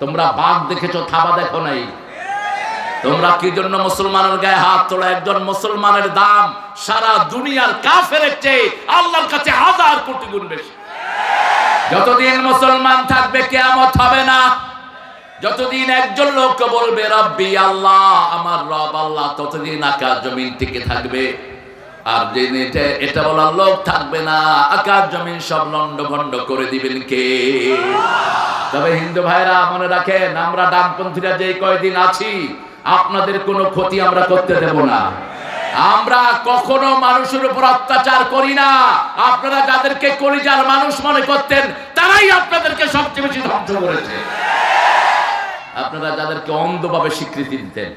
তোমরা বাঘ দেখেছ, থাবা দেখো নাই। তোমরা কি জন্য মুসলমানের গায়ে হাত তোলা? একজন মুসলমানের দাম সারা দুনিয়ার কাফের চেয়ে আল্লাহর কাছে হাজার কোটি গুণ বেশি। যতদিন মুসলমান থাকবে, কেয়ামত হবে না। যতদিন একজন লোক বলবে, রব্বি আল্লাহ, আমার রব আল্লাহ, ততদিন আকাশ জমিন টিকে থাকবে। আর যেদিন এটা এটা বলার লোক থাকবে না, আকাশ জমিন সব লন্ড ভন্ড করে দিবেন কে? তবে হিন্দু ভাইরা মনে রাখেন, আমরা ডানপন্থীরা যে কয়দিন আছি, আপনাদের কোনো ক্ষতি আমরা করতে দেব না। আমরা কখনো মানুষের উপর অত্যাচার করি না। আপনারা যাদেরকে কলিজার মানুষ মনে করতেন, তারাই আপনাদেরকে সবচেয়ে বেশি ধ্বংস করেছে। আপনারা যাদেরকে অন্ধভাবে স্বীকৃতি দিতেন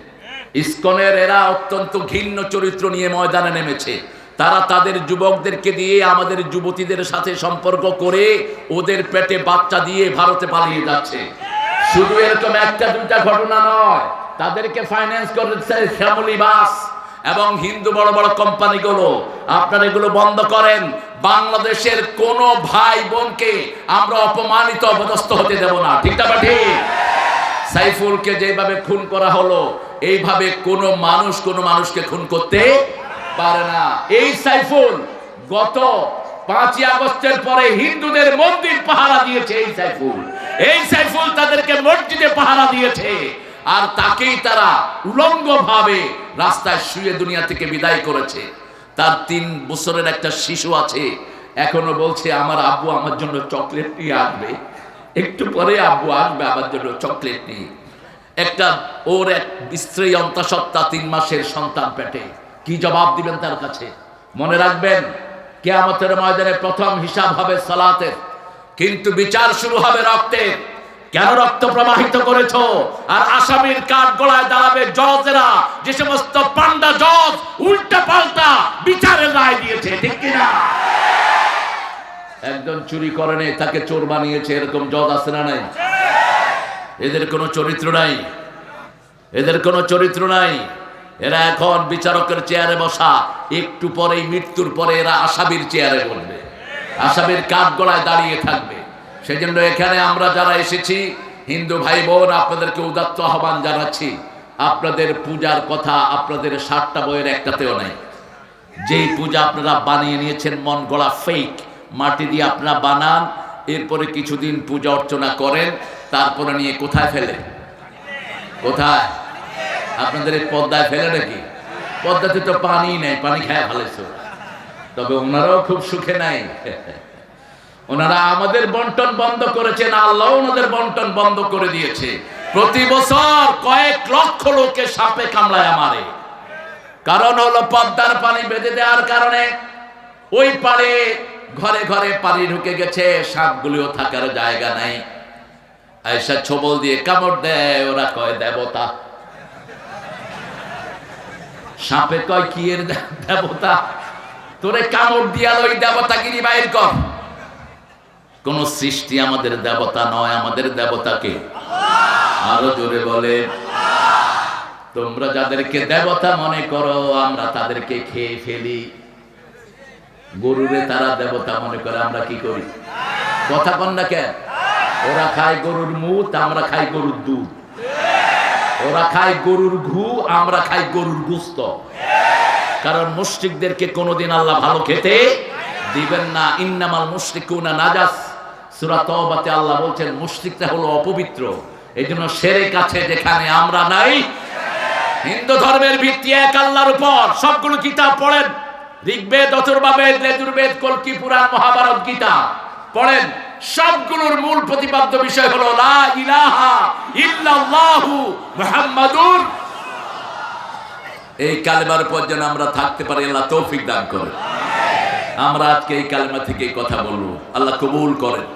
ইসকনের এরা অত্যন্ত ঘিন্ন চরিত্র নিয়ে ময়দানে নেমেছে। তারা তাদের যুবকদেরকে দিয়ে আমাদের যুবতীদের সাথে সম্পর্ক করে ওদের পেটে বাচ্চা দিয়ে ভারতে পালিয়ে যাচ্ছে। শুধু এরকম একটা দুটা ঘটনা নয়, তাদেরকে ফাইন্যান্স করেছে শ্যামলী বাস এবং হিন্দু বড় বড় কোম্পানিগুলো। আপনারা এগুলো বন্ধ করেন, বাংলাদেশের কোন ভাই বোনকে আমরা অপমানিত, অপদস্থ হতে দেব না। ঠিক না বা ঠিক? সাইফুলকে যেভাবে খুন করা হলো এইভাবে কোনো মানুষ কোনো মানুষকে খুন করতে পারে না। এই সাইফুল গত পাঁচই আগস্টের পরে হিন্দুদের মন্দির পাহারা দিয়েছে এই সাইফুল। এই সাইফুল তাদেরকে মসজিদে পাহারা দিয়েছে। আর তাকেই তারা উলঙ্গ ভাবে রাস্তায় শুয়ে দুনিয়া থেকে বিদায় করেছে। তার তিন বছরের একটা শিশু আছে, এখনও বলছে, আমার আব্বু আমার জন্য চকলেট নিয়ে আসবে। একটু পরে আব্বু আসবে, আমার জন্য চকলেট নিয়ে। একটা ওর এক স্ত্রী অন্তঃসত্ত্বা তিন মাসের সন্তান পেটে। কি জবাব দিবেন তার কাছে? মনে রাখবেন, কেয়ামতের ময়দানে প্রথম হিসাব হবে সালাতের। কিন্তু বিচার শুরু হবে রক্তের। কেন রক্ত প্রবাহিত করেছ? আর আসামির কাঠ গলায় দাঁড়াবে জজেরা। যে সমস্ত পান্ডা জজ উল্টা পাল্টা বিচারের রায় দিয়েছে, ঠিক কিনা একজন চুরি করেনি তাকে চোর বানিয়েছে, এরকম জজ আছে না নাই? এদের কোনো চরিত্র নাই। এদের কোনো চরিত্র নাই। এরা এখন বিচারকের চেয়ারে বসা। একটু পরেই মৃত্যুর পরে এরা আসামির চেয়ারে বসবে। আসামির কাঠ গলায় দাঁড়িয়ে থাকবে। সেজন্য এখানে আমরা যারা এসেছি, হিন্দু ভাই বোন আপনাদেরকে উদাত্ত আহ্বান জানাচ্ছি। আপনাদের পূজার কথা, আপনাদের ষাটটা বইয়ের একটাতেও নাই। যেই পূজা আপনারা বানিয়ে নিয়েছেন, মন গড়া ফেক মাটি দিয়ে আপনারা বানান, এরপরে কিছুদিন পূজা অর্চনা করেন। তারপরে নিয়ে কোথায় ফেলে? কোথায়? আপনাদের এই পদ্মায় ফেলে নাকি? পদ্মাতে তো পানি নেই, পানি খায় ফেলেছো। তবে ওনারাও খুব সুখে নাই। ওনারা আমাদের বন্টন বন্ধ করেছেন, আল্লাহ ওনাদের বন্টন বন্ধ করে দিয়েছে। প্রতি বছর কয়েক লক্ষ লোকে সাপে কামড়ায় আমারে কারণ হলো পদ্মার পানি বেঁধে দেওয়ার কারণে ওই পারে ঘরে ঘরে পানি ঢুকে গেছে, সাপগুলিও থাকার জায়গা নাই। আয়সা ছবল দিয়ে কামড় দেয়, ওরা কয়, দেবতা। সাপে কয়, কি এর দেবতা? তোরে কামড় দিয়াল ওই দেবতাগিরি বাইর কর। কোন সৃষ্টি আমাদের দেবতা নয়, আমাদের দেবতাকে আরও জোরে বলে, তোমরা যাদেরকে দেবতা মনে করো, আমরা তাদেরকে খেয়ে ফেলি। গরুরে তারা দেবতা মনে করে, আমরা কি করি? কথা কন না কেন? ওরা খায় গরুর মুখ আমরা খাই গরুর দুধ। ওরা খায় গরুর ঘু, আমরা খাই গরুর গুস্ত। কারণ মুশরিকদেরকে কোনোদিন আল্লাহ ভালো খেতে দিবেন না। ইন্নামাল মুশরিকুনা নাজাস। সূরা তওবাতে আল্লাহ বলছেন মুশরিকটা হলো অপবিত্র। এই জন্য সেরে কাছে যেখানে আমরা নাই। হিন্দু ধর্মের ভিত্তি এক আল্লাহর উপর। সবগুলো কিতাব পড়েন। ঋগ্বেদ, অথর্বাবেদ লেজুর্বেদ কল্কি, পুরাণ, মহাভারত গীতা। পড়েন, সবগুলোর মূল প্রতিপাদ্য বিষয় হলো, লা ইলাহা ইল্লাল্লাহু মুহাম্মাদুর এই কালেমার পর যেন আমরা থাকতে পারি, আল্লাহ তৌফিক দান করে আমরা আজকে এই কালেমা থেকে কথা বলব। আল্লাহ কবুল করেন।